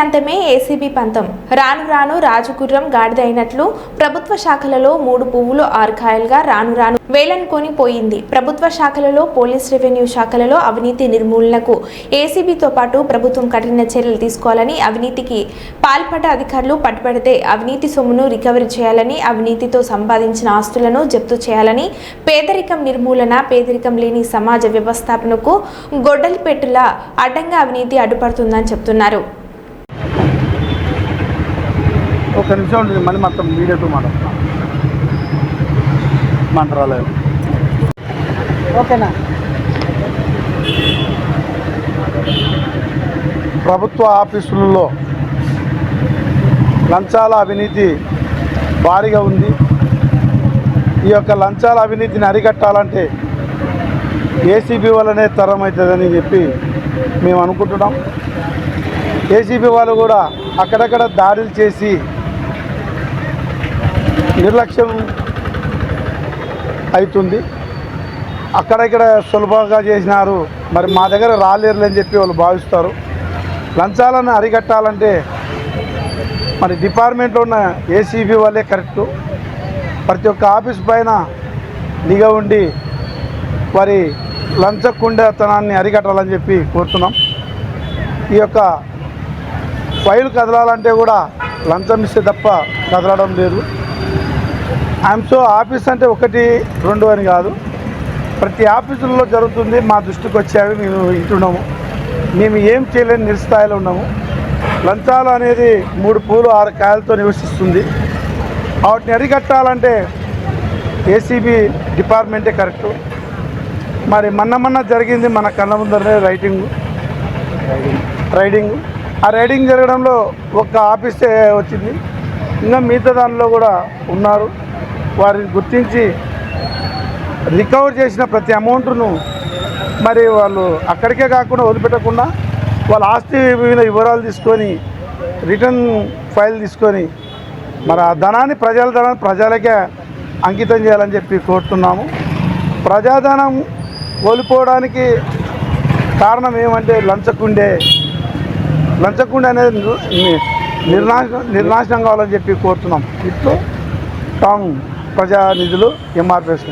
విజయాంతమే ACB పంతం. రాను రాను రాజుగుర్రం గాడిదైనట్లు ప్రభుత్వ శాఖలలో మూడు పువ్వులు ఆర్కాయలుగా రాను రాను వేలనుకొని పోయింది. ప్రభుత్వ శాఖలలో పోలీస్ రెవెన్యూ శాఖలలో అవినీతి నిర్మూలనకు ఏసీబీతో పాటు ప్రభుత్వం కఠిన చర్యలు తీసుకోవాలని అవినీతికి పాల్పడ్డ అధికారులు పట్టుబడితే అవినీతి సొమ్మును రికవరీ చేయాలని అవినీతితో సంపాదించిన ఆస్తులను జప్తు చేయాలని పేదరికం నిర్మూలన పేదరికం లేని సమాజ వ్యవస్థాపనకు గొడ్డలిపెట్టులా అడ్డంగా అవినీతి అడ్డుపడుతుందని చెప్తున్నారు. ఒక నిమిషం ఉంటుంది మళ్ళీ మొత్తం మీడియాతో మాట్లాడుతున్నాం. మంత్రాలయం. ఓకేనా? ప్రభుత్వ ఆఫీసులలో లంచాల అవినీతి భారీగా ఉంది. ఈ యొక్క లంచాల అవినీతిని అరికట్టాలంటే ఏసీబీ వల్లనే తరం అవుతుందని చెప్పి మేము అనుకుంటున్నాం. ఏసీబీ వాళ్ళు కూడా అక్కడక్కడ దాడులు చేసి నిర్లక్ష్యం అవుతుంది. అక్కడక్కడ సులభంగా చేసినారు. మరి మా దగ్గర రాలేరులే అని చెప్పి వాళ్ళు భావిస్తారు. లంచాలను అరికట్టాలంటే మరి డిపార్ట్మెంట్లో ఉన్న ఏసీబీ వాళ్ళే కరెక్టు. ప్రతి ఒక్క ఆఫీస్ పైన నిఘా ఉండి వారి లంచకుండతనాన్ని అరికట్టాలని చెప్పి కోరుతున్నాం. ఈ యొక్క ఫైల్ కదలాలంటే కూడా లంచం ఇస్తే తప్ప కదలడం లేదు. ఐఎమ్ సో ఆఫీస్ అంటే ఒకటి రెండు అని కాదు. ప్రతి ఆఫీసుల్లో జరుగుతుంది మా దృష్టికి వచ్చేవి మేము వింటున్నాము మేము ఏం చేయలేని నిరుస్థాయిలో ఉన్నాము లంచాలు అనేది మూడు పూలు ఆరు కాయలతో నివసిస్తుంది. వాటిని అరికట్టాలంటే ఏసీబీ డిపార్ట్మెంటే కరెక్టు. మరి మొన్న మొన్న జరిగింది మన కళ్ళ ముందరనే రైటింగ్ రైడింగ్. ఆ రైడింగ్ జరగడంలో ఒక ఆఫీసే వచ్చింది. ఇంకా మిగతా దానిలో కూడా ఉన్నారు. వారిని గుర్తించి రికవర్ చేసిన ప్రతి అమౌంట్ను మరి వాళ్ళు అక్కడికే కాకుండా వదిలిపెట్టకుండా వాళ్ళ ఆస్తి వివిధ వివరాలు తీసుకొని రిటర్న్ ఫైల్ తీసుకొని మరి ఆ ధనాన్ని ప్రజల ధనాన్ని ప్రజలకే అంకితం చేయాలని చెప్పి కోరుతున్నాము. ప్రజాధనం కోల్పోవడానికి కారణం ఏమంటే లంచకుండే లంచకుండే అనేది నిర్- నిర్నాశనం నిర్నాశనం కావాలని చెప్పి కోరుతున్నాం. ఇట్లు టాంగ్ ప్రజానిధులు ఎంఆర్పిఎస్